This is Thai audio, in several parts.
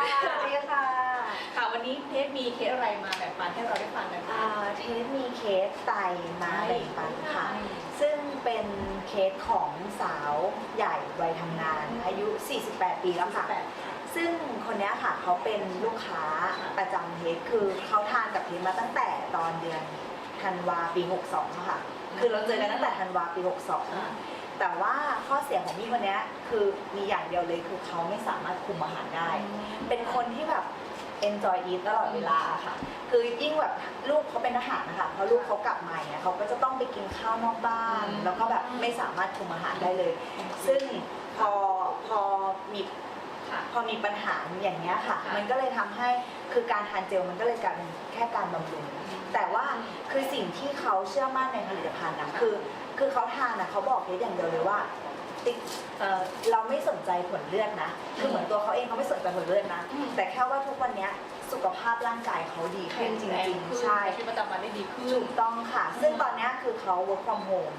สวัสดีค่ะค่ะ วันนี้เทปมีเคสอะไรมาแบ่งปันให้เราได้ฟังกันอ่าคะเทสมีเคสไตมาแบ่งปันค่ะอืมซึ่งเป็นเคสของสาวใหญ่วัยทำงานอายุ 48 ปีแล้วค่ะแบบซึ่งคนเนี้ยค่ะเขาเป็นลูกค้าประจำเทสคือเขาทานกับเทสมาตั้งแต่ตอนเดือนธันวาปี 62อะค่ะ คือเราเจอกันตั้งแต่ธันวาปี62 แต่ว่าข้อเสียของพี่คนเนี้ยคือมีอย่างเดียวเลยคือเขาไม่สามารถคุมอาหารได้ เป็นคนที่แบบ enjoy eat ตลอดเวลาค่ะ คือยิ่งแบบลูกเขาเป็นทหารนะคะพอลูกเขากลับมาเนี่ยเขาก็จะต้องไปกินข้าวนอกบ้านอืมแล้วก็แบบไม่สามารถคุมอาหารได้เลย ซึ่งพอพอมีค่ะพอมีปัญหาอย่างเงี้ยค่ะค่ะมันก็เลยทำให้คือการทานเจลมันก็เลยกลายเป็นแค่การบำรุงแต่ว่าคือสิ่งที่เขาเชื่อมั่นในผลิตภัณฑ์นะค่ะคือ คือเขาทานนะเขาบอกแค่อย่างเดียวเลยว่า ติ๊กเอ่อเราไม่สนใจผลเลือดนะ คือเหมือนตัวเขาเองเขาไม่สนใจผลเลือดนะอืมแต่แค่ว่าทุกวันเนี้ย สุขภาพร่างกายเขาดีขึ้นจริงๆ ใช่ชีวิตประจำวันได้ดีขึ้นถูกต้องค่ะ ซึ่งตอนเนี้ยคือเขา work from home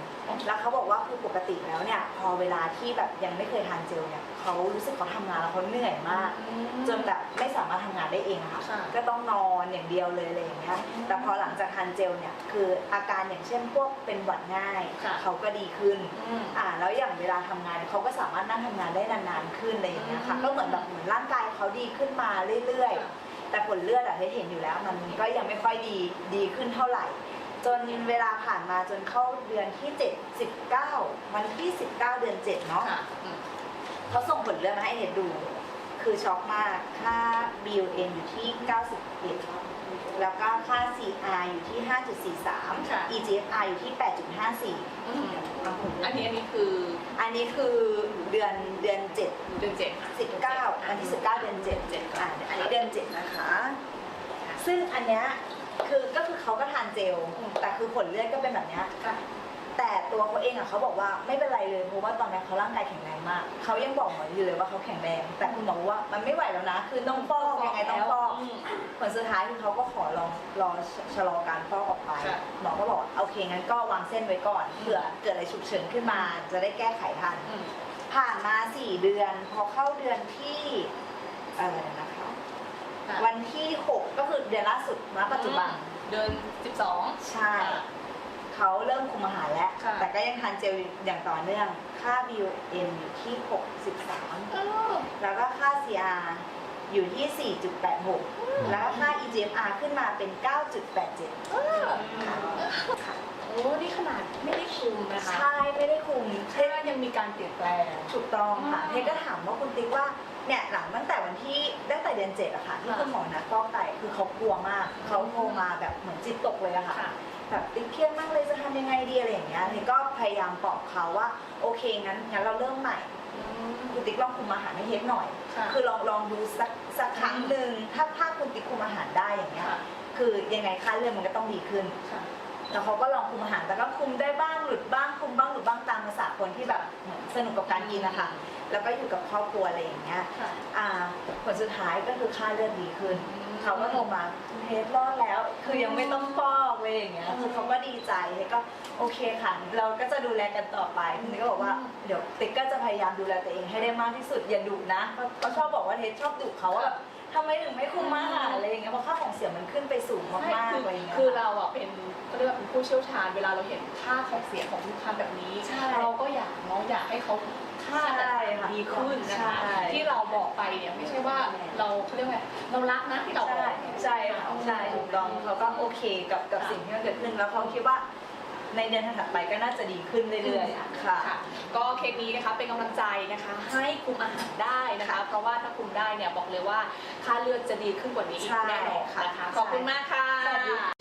แล้วเขาบอกว่าคือปกติแล้วเนี่ย พอเวลาที่แบบยังไม่เคยทานเจลเนี่ยเขารู้สึกเขาทำงานแล้วเขาเหนื่อยมาก จนแบบไม่สามารถทำงานได้เองอะค่ะค่ะก็ต้องนอนอย่างเดียวเลยอะไรอย่างเงี้ยอืมแต่พอหลังจากทานเจลเนี่ยคืออาการอย่างเช่นพวกเป็นหวัดง่ายค่ะ เขาก็ดีขึ้น อืม อ่าแล้วอย่างเวลาทำงานเขาก็สามารถนั่งทำงานได้นานๆขึ้นอะไรอย่างเงี้ยค่ะอืมก็เหมือนแบบเหมือนร่างกายเขาดีขึ้นมาเรื่อยค่ะๆ แต่ผลเลือดอะเทเห็นอยู่แล้ว มันก็ยังไม่ค่อยดีดีขึ้นเท่าไหร่ จนเวลาผ่านมาจนเข้าเดือนที่7 19วันที่19เดือน7เนาะค่ะอืมเขาส่งผลเลือดมาให้เห็นดู คือช็อกมากค่า BUN อยู่ที่91 แล้วก็ค่า CR อยู่ที่5.43ค่ะ EGFR อยู่ที่ 8.54 อืมอันนี้อันนี้คืออันนี้คือเดือนเดือน 7 เดือนเจ็ดค่ะ19วันที่19 เดือน7อ่าอันนี้เดือน 7 นะคะ ซึ่งอันเนี้ยคือก็คือเขาก็ทานเจลแต่คือผลเลือดก็เป็นแบบเนี้ย ค่ะ แต่ตัวเขาเองอะเขาบอกว่าไม่เป็นไรเลยเพราะว่าตอนนี้เขาร่างกายแข็งแรงมาก เขายังบอกหมออยู่เลยว่าเขาแข็งแรง แต่คุณหมอบอกว่ามันไม่ไหวแล้วนะ คือต้องฟอกยังไงต้องฟอกม ผลสุดท้ายคือเขาก็ขอลองรอชะลอการฟอกออกไปค่ะ หมอก็บอกว่าโอเคงั้นก็วางเส้นไว้ก่อนเผื่อเกิดอะไรฉุกเฉินขึ้นมา จะได้แก้ไขทัน อืมผ่านมาสี่เดือน พอเข้าเดือนที่อะไรนะคะ ค่ะวันที่ 6 ก็คือเดือนล่าสุดณปัจจุบัน เดือนสิบสอง ใช่ เขาเริ่มคุมอาหารแล้ว ค่ะ แต่ก็ยังทานเจลอย่างต่อเนื่อง ค่า BUN อยู่ที่ 63 แล้วก็ค่า CR อยู่ที่ 4.86 แล้วก็ค่า EGFR ขึ้นมาเป็น 9.87 โอ้นี่ขนาดไม่ได้คุมนะคะใช่ไม่ได้คุมแค่ยังมีการเปลี่ยนแปลง ถูกต้องค่ะอ่าเทก็ถามว่าคุณติ๊กว่าเนี่ยหลังตั้งแต่วันที่ตั้งแต่เดือนเจ็ดอะค่ะที่ค่ะคุณหมอนะฟอกไตคือเขากลัวมากเขาโทรมาแบบเหมือนจิตตกเลยอะค่ะค่ะ แบบติ๊กเครียดมากเลยจะทำยังไงดีอะไรอย่างเงี้ยเทก็พยายามปลอบเขาว่าโอเคงั้นงั้นเราเริ่มใหม่ คุณติ๊กลองคุมอาหารให้เทสหน่อย ค่ะคือลองลองดูสักสักครั้งหนึ่งถ้าถ้าคุณติ๊กคุมอาหารได้อย่างเงี้ยค่ะ คือยังไงค่าเลือดมันก็ต้องดีขึ้น ค่ะ แล้วเขาก็ลองคุมอาหารแต่ก็คุมได้บ้างหลุดบ้างคุมบ้างหลุดบ้างตามภาษาคนที่แบบเหมือนสนุกกับการกินนะคะ แล้วก็อยู่กับครอบครัวอะไรอย่างเงี้ยค่ะ อ่าผลสุดท้ายก็คือค่าเลือดดีขึ้นอืมเขาก็โทรมาเทสรอดแล้ว คือยังไม่ต้องฟอกเลยอย่างเงี้ย คือเขาก็ดีใจเทสก็โอเคค่ะ เราก็จะดูแลกันต่อไปคุณติ๊กก็บอกว่าเดี๋ยวติ๊กก็จะพยายามดูแลตัวเองให้ได้มากที่สุดอย่าดุนะเพราะเขาชอบบอกว่าเทสชอบดุเขาว่าแบบทำไมถึงไม่คุมอาหารอะไรอย่างเงี้ยเพราะค่าของเสียมันขึ้นไปสูงมากๆคืออะไรอย่างเงี้ย คือค่ะเรา ผู้เชี่ยวชาญเวลาเราเห็นค่าของเสียของลูกค้าแบบนี้ใช่เราก็อยากเนาะอยากให้เขาค่าแบบใช่ค่ะดีขึ้นนะคะใช่ที่เราบอกไปเนี่ยไม่ใช่ว่าเราเขาเรียกว่าไงเรารักนะที่เราบใช่อกใช่ค่ะใช่ถูกต้องเขาก็โอเคกับกับสิ่งที่มันเกิดขึ้นแล้วเขาคิดว่าในเดือนถัดไปก็น่าจะดีขึ้นเรื่อยๆค่ะค่ะก็เคสนี้นะคะเป็นกำลังใจนะคะ ให้คุมอาหารได้นะคะ เพราะว่าถ้าคุมได้เนี่ยบอกเลยว่าค่าเลือดจะดีขึ้นกว่านี้อีกใช่แน่นอนนะคะใช่ขอบคุณมากค่ะ